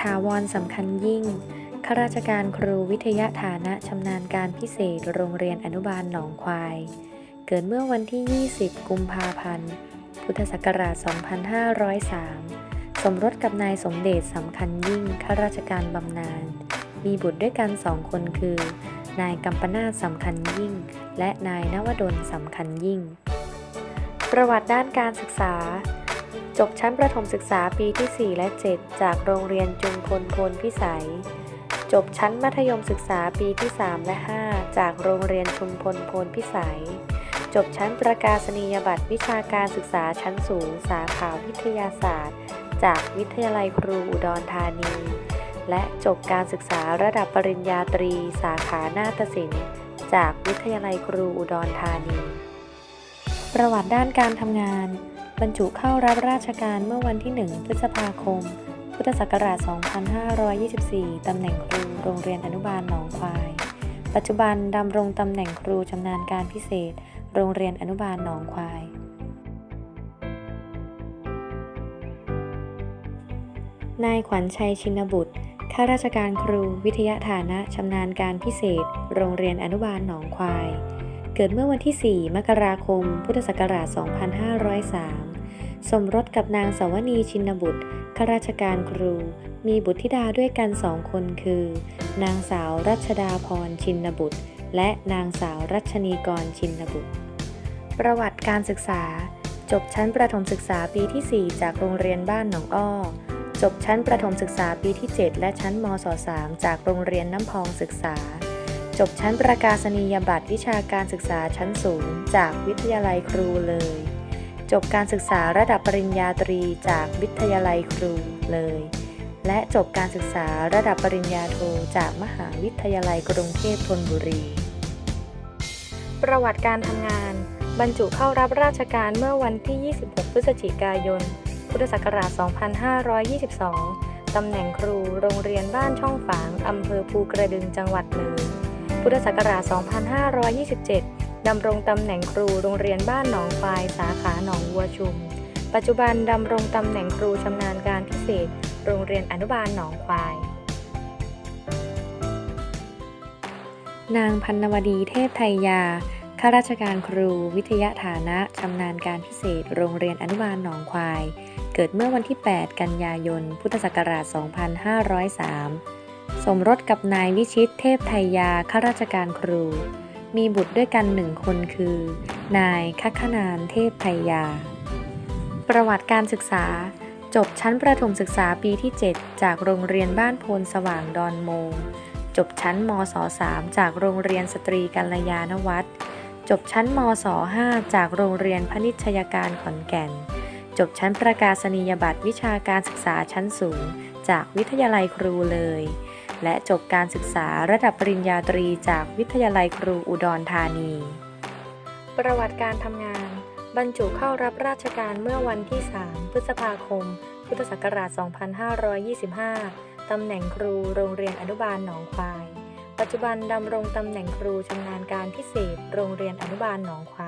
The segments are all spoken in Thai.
ถาวรสำคัญยิ่งข้าราชการครูวิทยาฐานะชำนาญการพิเศษโรงเรียนอนุบาลหนองควาย เกิดเมื่อวันที่ 20 กุมภาพันธ์ พุทธศักราช 2503 สมรสกับนายสมเด็จสำคัญยิ่งข้าราชการบำนาญ มีบุตรด้วยกันสองคนคือ นายกัมปนาทสำคัญยิ่ง และนายนวดลสำคัญยิ่ง ประวัติด้านการศึกษา จบชั้นประถมศึกษาปีที่ 4 และ 7 จากโรงเรียนจุมพลพลพิสัย จบชั้นมัธยมศึกษาปีที่ 3 และ 5 จากโรงเรียนชุมพลพลพิสัย จบชั้นประกาศนียบัตรวิชาการศึกษาชั้นสูง สาขาวิทยาศาสตร์ จากวิทยาลัยครูอุดรธานี และจบการศึกษาระดับปริญญาตรี สาขานาฏศิลป์ จากวิทยาลัยครูอุดรธานี ประวัติด้านการทำงาน บรรจุเข้ารับราชการเมื่อวันที่ 1 พฤษภาคม พุทธศักราช 2524 ตำแหน่งครูโรงเรียนอนุบาลหนองควาย ปัจจุบันดำรงตำแหน่งครูชำนาญการพิเศษ โรงเรียนอนุบาลหนองควาย นายขวัญชัยชินบุตร ข้าราชการครูวิทยาฐานะชำนาญการพิเศษ โรงเรียนอนุบาลหนองควาย เกิดเมื่อวันที่ 4 มกราคม พุทธศักราช 2503 สมรสกับนางสาวนีชินบุตร ข้าราชการครู มีบุตรธิดาด้วยกันสองคนคือ นางสาวรัชดาพรชินบุตร และนางสาวรัชนีกรชินบุตร ประวัติการศึกษา จบชั้นประถมศึกษาปีที่ 4 จากโรงเรียนบ้านหนองอ้อ จบชั้นประถมศึกษาปีที่ 7 และชั้นมศ 3 จากโรงเรียนน้ำพองศึกษา จบชั้นประกาศนียบัตรวิชาการศึกษาชั้นสูง จากวิทยาลัยครูเลย จบการศึกษาระดับปริญญาตรีจากวิทยาลัยครูเลย และจบการศึกษาระดับปริญญาโทจากมหาวิทยาลัยกรุงเทพธนบุรี ประวัติการทำงาน บรรจุเข้ารับราชการเมื่อวันที่ 26 พฤศจิกายน พุทธศักราช 2522 ตำแหน่งครูโรงเรียนบ้านช่องฝาง อำเภอภูกระดึงจังหวัดเลย พุทธศักราช 2527 ดำรงตำแหน่งครูโรงเรียนบ้านหนองควาย สาขาหนองวัวชุม ปัจจุบันดำรงตำแหน่งครูชำนาญการพิเศษ โรงเรียนอนุบาลหนองควาย นางพันนวดีเทพไทยยาข้าราชการครูวิทยาฐานะชำนาญการพิเศษ โรงเรียนอนุบาลหนองควาย เกิดเมื่อวันที่ 8 กันยายน พุทธศักราช 2503 สมรสกับนายวิชิตเทพไทยาข้าราชการครู มีบุตรด้วยกันหนึ่งคนคือ นายคัคนานเทพไทยยา ประวัติการศึกษา จบชั้นประถมศึกษาปีที่ 7 จากโรงเรียนบ้านโพนสว่างดอนโมง จบชั้นมศ3จากโรงเรียนสตรีกัลยาณวัฒน์จบชั้นมศ5จากโรงเรียนพนิชยการขอนแก่น จบชั้นประกาศนียบัตรวิชาการศึกษาชั้นสูง จากวิทยาลัยครูเลย และจบการศึกษาระดับปริญญาตรีจากวิทยาลัยครูอุดรธานี ประวัติการทำงาน บรรจุเข้ารับราชการเมื่อวันที่ 3 พฤษภาคม พุทธศักราช 2525 ตำแหน่งครูโรงเรียนอนุบาลหนองควาย ปัจจุบันดำรงตำแหน่งครูชำนาญการพิเศษ โรงเรียนอนุบาลหนองควาย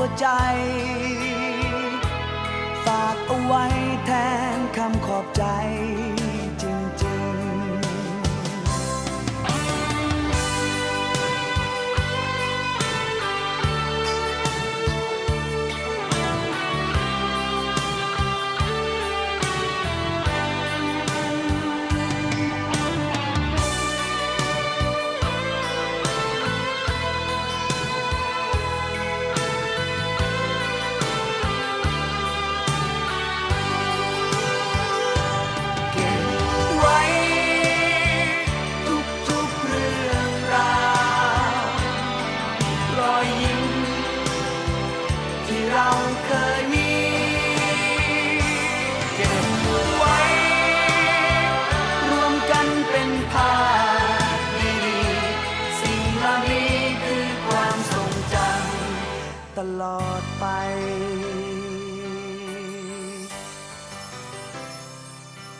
วใจ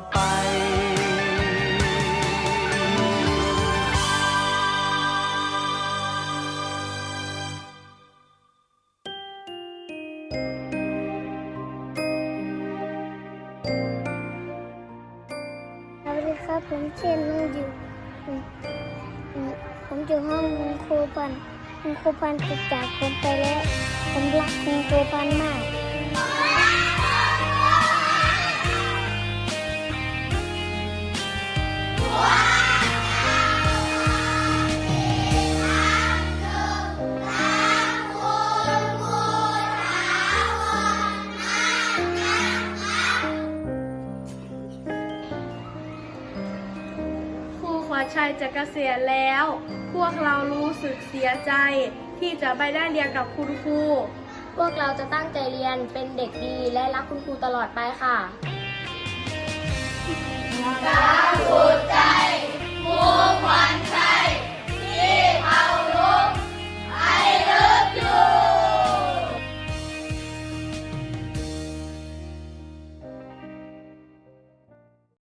ดไป สวัสดีครับ ผมเช่นลุงอยู่ผมผมผมอยู่ห้องคุณครูปันคุณครูปันติดจากผมไปแล้ว ผมรักคุณครูปันมาก ชัยจะเกษียณแล้ว พวกเรารู้สึกเสียใจที่จะไม่ได้เรียนกับคุณครู พวกเราจะตั้งใจเรียนเป็นเด็กดีและรักคุณครูตลอดไปค่ะ